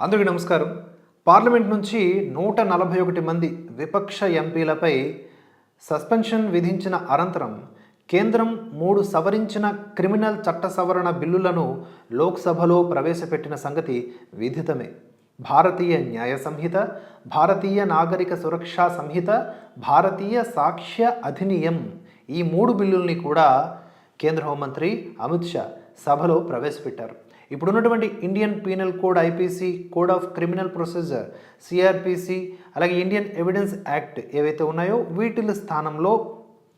అందరికీ నమస్కారం. పార్లమెంట్ నుంచి నూట నలభై ఒకటి మంది విపక్ష ఎంపీలపై సస్పెన్షన్ విధించిన అనంతరం కేంద్రం మూడు సవరించిన క్రిమినల్ చట్ట సవరణ బిల్లులను లోక్సభలో ప్రవేశపెట్టిన సంగతి విదితమే. భారతీయ న్యాయ సంహిత భారతీయ నాగరిక సురక్షా సంహిత భారతీయ సాక్ష్య అధినియం ఈ మూడు బిల్లుల్ని కూడా కేంద్ర హోంమంత్రి అమిత్ షా సభలో ప్రవేశపెట్టారు. ఇప్పుడున్నటువంటి Indian penal code IPC code of criminal procedure CrPC అలాగే ఇండియన్ ఎవిడెన్స్ యాక్ట్ ఏవైతే ఉన్నాయో వీటిల స్థానంలో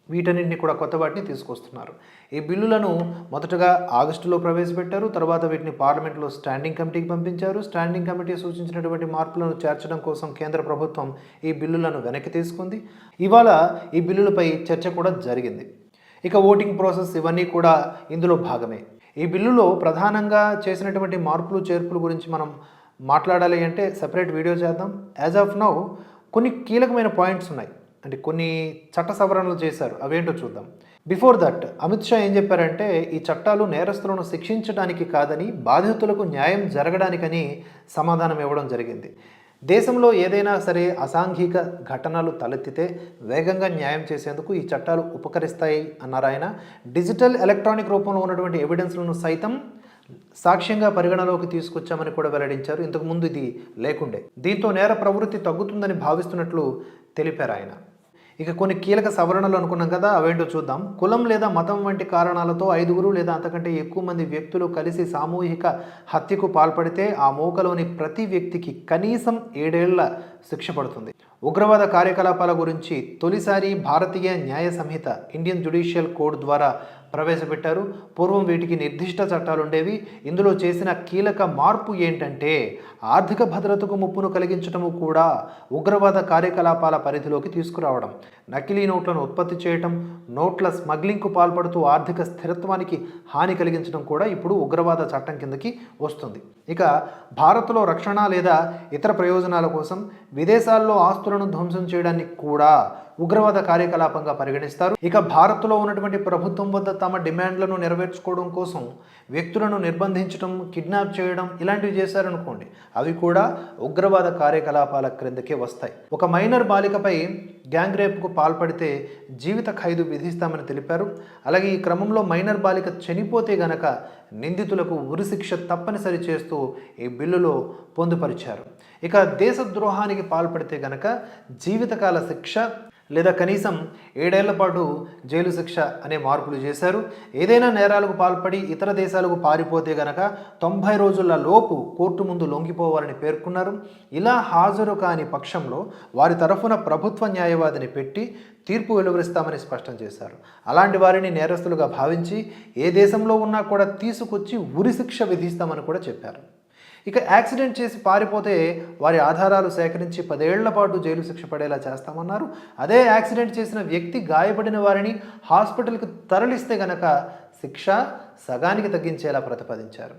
వీటన్నింటినీ కూడా కొత్త వాటిని తీసుకొస్తున్నారు. ఈ బిల్లులను మొదటగా ఆగస్టులో ప్రవేశపెట్టారు తర్వాత వీటిని పార్లమెంట్లో స్టాండింగ్ కమిటీకి పంపించారు. స్టాండింగ్ కమిటీ సూచించినటువంటి మార్పులను చేర్చడం కోసం కేంద్ర ప్రభుత్వం ఈ బిల్లులను వెనక్కి తీసుకుంది. ఇవాళ ఈ బిల్లులపై చర్చ కూడా జరిగింది. ఇక ఓటింగ్ ప్రాసెస్ ఇవన్నీ కూడా ఇందులో భాగమే. ఈ బిల్లులో ప్రధానంగా చేసినటువంటి మార్పులు చేర్పులు గురించి మనం మాట్లాడాలి అంటే సపరేట్ వీడియో చేద్దాం. యాజ్ ఆఫ్ నౌ కొన్ని కీలకమైన పాయింట్స్ ఉన్నాయి. అంటే కొన్ని చట్ట సవరణలు చేశారు. అవేంటో చూద్దాం. బిఫోర్ దట్ అమిత్ షా ఏం చెప్పారంటే ఈ చట్టాలు నేరస్తులను శిక్షించడానికి కాదని బాధితులకు న్యాయం జరగడానికని సమాధానం ఇవ్వడం జరిగింది. దేశంలో ఏదైనా సరే అసాంఘిక ఘటనలు తలెత్తితే వేగంగా న్యాయం చేసేందుకు ఈ చట్టాలు ఉపకరిస్తాయి అన్నారు ఆయన. డిజిటల్ ఎలక్ట్రానిక్ రూపంలో ఉన్నటువంటి ఎవిడెన్స్లను సైతం సాక్ష్యంగా పరిగణలోకి తీసుకొచ్చామని కూడా వెల్లడించారు. ఇంతకుముందు ఇది లేకుండే. దీంతో నేర ప్రవృత్తి తగ్గుతుందని భావిస్తున్నట్లు తెలిపారు ఆయన. ఇక కొన్ని కీలక సవరణలు అనుకున్నాం కదా అవేంటో చూద్దాం. కులం లేదా మతం వంటి కారణాలతో ఐదుగురు లేదా అంతకంటే ఎక్కువ మంది వ్యక్తులు కలిసి సామూహిక హత్యకు పాల్పడితే ఆ మూకలోని ప్రతి వ్యక్తికి కనీసం ఏడేళ్ళ శిక్ష పడుతుంది. ఉగ్రవాద కార్యకలాపాల గురించి తొలిసారి భారతీయ న్యాయ సంహిత ఇండియన్ జుడిషియల్ కోడ్ ద్వారా ప్రవేశపెట్టారు. పూర్వం వీటికి నిర్దిష్ట చట్టాలు ఉండేవి. ఇందులో చేసిన కీలక మార్పు ఏంటంటే ఆర్థిక భద్రతకు ముప్పును కలిగించడము కూడా ఉగ్రవాద కార్యకలాపాల పరిధిలోకి తీసుకురావడం. నకిలీ నోట్లను ఉత్పత్తి చేయటం నోట్ల స్మగ్లింగ్కు పాల్పడుతూ ఆర్థిక స్థిరత్వానికి హాని కలిగించడం కూడా ఇప్పుడు ఉగ్రవాద చట్టం కిందకి వస్తుంది. ఇక భారత్లో రక్షణ లేదా ఇతర ప్రయోజనాల కోసం విదేశాల్లో ఆస్తులను ధ్వంసం చేయడానికి కూడా ఉగ్రవాద కార్యకలాపంగా పరిగణిస్తారు. ఇక భారత్లో ఉన్నటువంటి ప్రభుత్వం వద్ద తమ డిమాండ్లను నెరవేర్చుకోవడం కోసం వ్యక్తులను నిర్బంధించడం కిడ్నాప్ చేయడం ఇలాంటివి చేశారనుకోండి అవి కూడా ఉగ్రవాద కార్యకలాపాల క్రిందకే వస్తాయి. ఒక మైనర్ బాలికపై గ్యాంగ్ రేపుకు పాల్పడితే జీవిత ఖైదు విధిస్తామని తెలిపారు. అలాగే ఈ క్రమంలో మైనర్ బాలిక చనిపోతే గనక నిందితులకు ఉరిశిక్ష తప్పనిసరి చేస్తూ ఈ బిల్లులో పొందుపరిచారు. ఇక దేశద్రోహానికి పాల్పడితే గనక జీవితకాల శిక్ష లేదా కనీసం ఏడేళ్ళ పాటు జైలు శిక్ష అనే మార్పులు చేశారు. ఏదైనా నేరాలకు పాల్పడి ఇతర దేశాలకు పారిపోతే గనక తొంభై రోజుల లోపు కోర్టు ముందు లొంగిపోవాలని పేర్కొన్నారు. ఇలా హాజరు కాని పక్షంలో వారి తరఫున ప్రభుత్వ న్యాయవాదిని పెట్టి తీర్పు వెలువరిస్తామని స్పష్టం చేశారు. అలాంటి వారిని నేరస్తులుగా భావించి ఏ దేశంలో ఉన్నా కూడా తీసుకొచ్చి ఉరిశిక్ష విధిస్తామని కూడా చెప్పారు. ఇక యాక్సిడెంట్ చేసి పారిపోతే వారి ఆధారాలు సేకరించి పదేళ్ళ పాటు జైలు శిక్ష పడేలా చేస్తామన్నారు. అదే యాక్సిడెంట్ చేసిన వ్యక్తి గాయపడిన వారిని హాస్పిటల్కి తరలిస్తే గనక శిక్ష సగానికి తగ్గించేలా ప్రతిపాదించారు.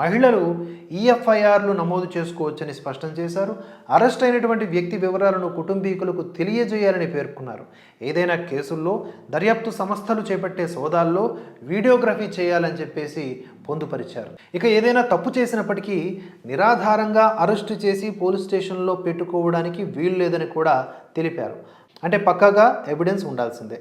మహిళలు ఈఎఫ్ఐఆర్లు నమోదు చేసుకోవచ్చని స్పష్టం చేశారు. అరెస్ట్ అయినటువంటి వ్యక్తి వివరాలను కుటుంబీకులకు తెలియజేయాలని పేర్కొన్నారు. ఏదైనా కేసుల్లో దర్యాప్తు సంస్థలు చేపట్టే సోదాల్లో వీడియోగ్రఫీ చేయాలని చెప్పేసి పొందుపరిచారు. ఇక ఏదైనా తప్పు చేసినప్పటికీ నిరాధారంగా అరెస్టు చేసి పోలీస్ స్టేషన్లో పెట్టుకోవడానికి వీలు లేదని కూడా తెలిపారు. అంటే పక్కాగా ఎవిడెన్స్ ఉండాల్సిందే.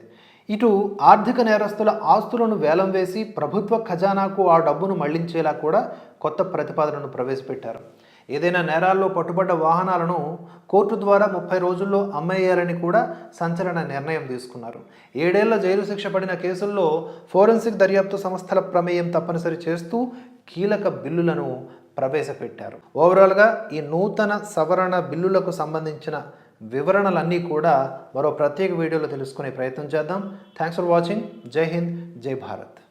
ఇటు ఆర్థిక నేరస్తుల ఆస్తులను వేలం వేసి ప్రభుత్వ ఖజానాకు ఆ డబ్బును మళ్ళించేలా కూడా కొత్త ప్రతిపాదనను ప్రవేశపెట్టారు. ఏదైనా నేరాల్లో పట్టుబడ్డ వాహనాలను కోర్టు ద్వారా ముప్పై రోజుల్లో అమ్మేయాలని కూడా సంచలన నిర్ణయం తీసుకున్నారు. ఏడేళ్ళ జైలు శిక్ష పడిన కేసుల్లో ఫోరెన్సిక్ దర్యాప్తు సంస్థల ప్రమేయం తప్పనిసరి చేస్తూ కీలక బిల్లులను ప్రవేశపెట్టారు. ఓవరాల్గా ఈ నూతన సవరణ బిల్లులకు సంబంధించిన వివరణలన్నీ కూడా మరో ప్రత్యేక వీడియోలో తెలుసుకునే ప్రయత్నం చేద్దాం. Thanks for watching. జై హింద్. జై భారత్.